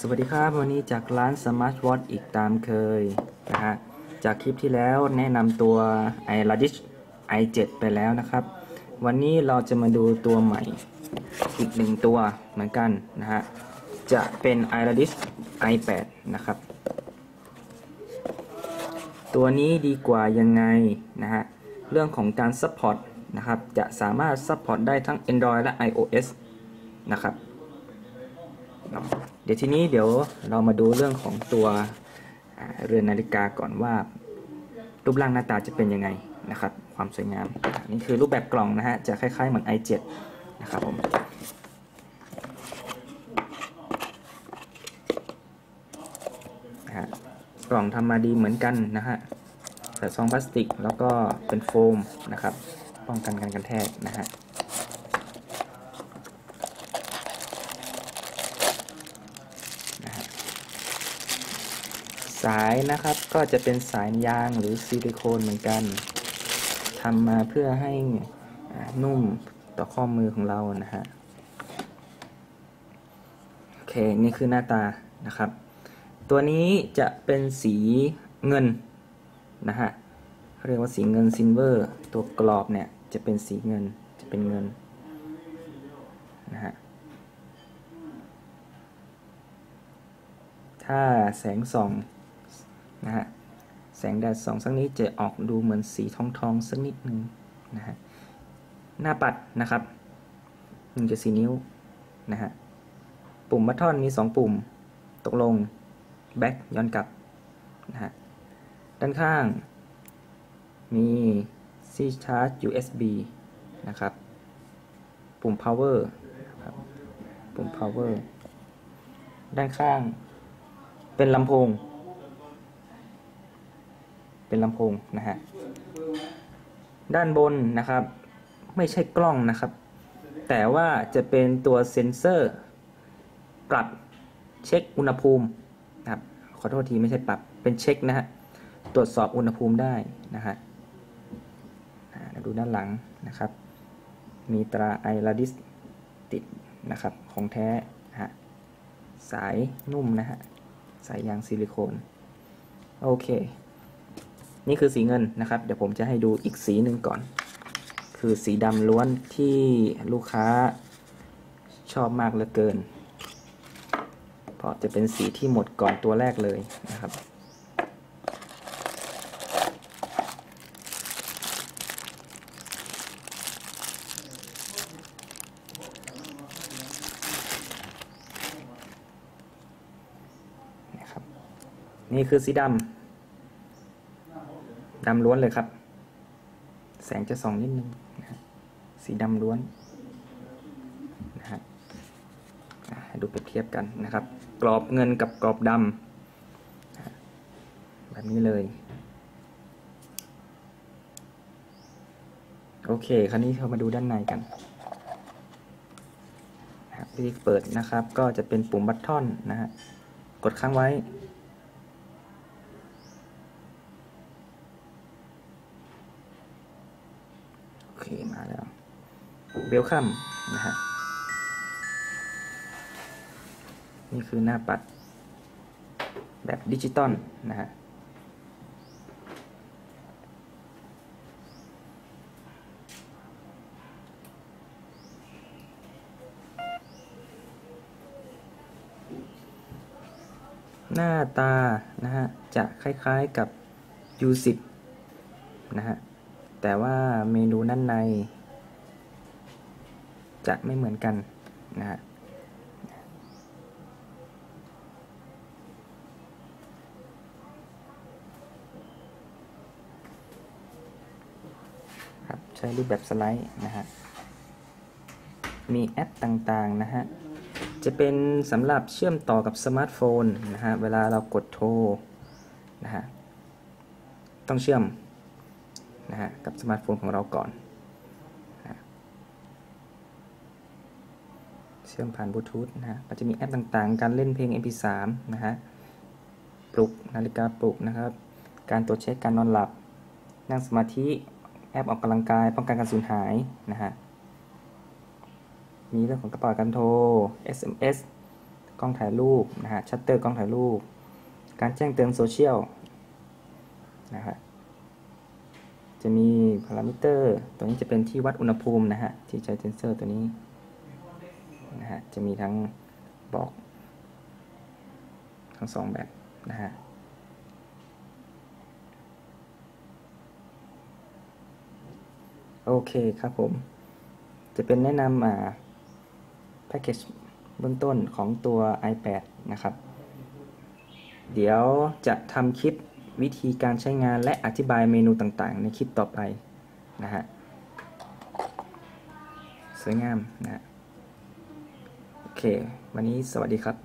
สวัสดีครับวันนี้จากร้าน Smart Watch อีกตามเคยนะฮะจากคลิปที่แล้วแนะนำตัว i r a d i s h i7 ไปแล้วนะครับ วันนี้เราจะมาดูตัวใหม่อีกหนึ่งตัวเหมือนกันนะฮะจะเป็น i r a d i s h i8 นะครับ ตัวนี้ดีกว่ายังไงนะฮะเรื่องของการ support นะครับจะสามารถ support ได้ทั้ง Android และ iOS นะครับ เดี๋ยวทีนี้เดี๋ยวเรามาดูเรื่องของตัวเรือนนาฬิกาก่อนว่า รูปร่างหน้าตาจะเป็นยังไงนะครับ ความสวยงามนี่คือรูปแบบกล่องนะฮะจะคล้ายๆเหมือน i7 นะครับผมกล่องทำมาดีเหมือนกันนะฮะใส่ซองพลาสติกแล้วก็เป็นโฟมนะครับ ป้องกันการกระแทกนะฮะ สายนะครับก็จะเป็นสายยางหรือซิลิโคนเหมือนกันทำมาเพื่อให้นุ่มต่อข้อมือของเรานะฮะโอเคนี่คือหน้าตานะครับ ตัวนี้จะเป็นสีเงินนะฮะเรียกว่าสีเงินซิลเวอร์ ตัวกรอบเนี่ยจะเป็นสีเงินจะเป็นเงินนะฮะถ้าแสงส่อง นะฮะแสงแดดส่องสักนิดจะออกดูเหมือนสีทองทองสักนิดนึงนะฮะหน้าปัดนะครับหนึ่งจะสีนิ้วนะฮะปุ่มบัตทอนมี 2 ปุ่ม ตกลงแบ็กย้อนกลับนะฮะด้านข้าง มี C charge USB นะครับ ปุ่ม power ครับปุ่ม power ด้านข้างเป็นลำโพง เป็นลำโพงนะฮะด้านบนนะครับ ไม่ใช่กล้องนะครับ แต่ว่าจะเป็นตัวเซ็นเซอร์ปรับเช็คอุณหภูมินะครับขอโทษทีไม่ใช่ปรับเป็นเช็คนะฮะตรวจสอบอุณหภูมิได้นะฮะดูด้านหลังนะครับ มีตราไอราดิสติดนะครับของแท้ฮะสายนุ่มนะฮะสายยางซิลิโคน โอเค นี่คือสีเงินนะครับ เดี๋ยวผมจะให้ดูอีกสีหนึ่งก่อน คือสีดำล้วนที่ลูกค้าชอบมากเหลือเกิน เพราะจะเป็นสีที่หมดก่อนตัวแรกเลยนะครับ นี่คือสีดำ ดำล้วนเลยครับ แสงจะส่องนิดนึงนะสีดำล้วนนะฮะดูเปรียบเทียบกันนะครับ กรอบเงินกับกรอบดำแบบนี้เลย โอเค คราวนี้เรามาดูด้านในกันวิธีเปิดนะครับ ก็จะเป็นปุ่มบัตทอนนะฮะกดค้างไว้เคมาแล้ว เวลคัมนะฮะนี่คือหน้าปัดแบบดิจิตอลนะฮะหน้าตา นะฮะ จะคล้ายๆกับ U10 นะฮะ แต่ว่าเมนูด้านใน จะไม่เหมือนกันนะฮะครับใช้รูปแบบสไลด์นะฮะมีแอปต่างๆนะฮะจะเป็นสำหรับเชื่อมต่อกับสมาร์ทโฟนนะฮะเวลาเรากดโทรนะฮะต้องเชื่อมนะฮะกับสมาร์ทโฟนของเราก่อนนะเชื่อมผ่านบลูทูธนะฮะก็จะมีแอปต่างๆ การเล่นเพลง MP3 นะฮะปลุกนาฬิกาปลุกนะครับ การตรวจเช็คการนอนหลับ นั่งสมาธิแอปออกกำลังกาย ป้องกันการสูญหายนะฮะมีเรื่องของกระเป๋าการโทร SMS กล้องถ่ายรูปนะฮะชัตเตอร์กล้องถ่ายรูป การแจ้งเตือนโซเชียลนะฮะจะมีพารามิเตอร์ ตัวนี้จะเป็นที่วัดอุณหภูมินะฮะที่ใช้เซนเซอร์ตัวนี้ นะฮะ จะมีทั้งบอก ทั้งสองแบบนะฮะโอเคครับผม จะเป็นแนะนำอ่าแพ็กเกจเบื้องต้นของตัว iPad นะครับ เดี๋ยวจะทำคลิปวิธีการใช้งานและอธิบายเมนูต่างๆ ในคลิปต่อไปนะฮะ สวยงามนะฮะ วันนี้สวัสดีครับ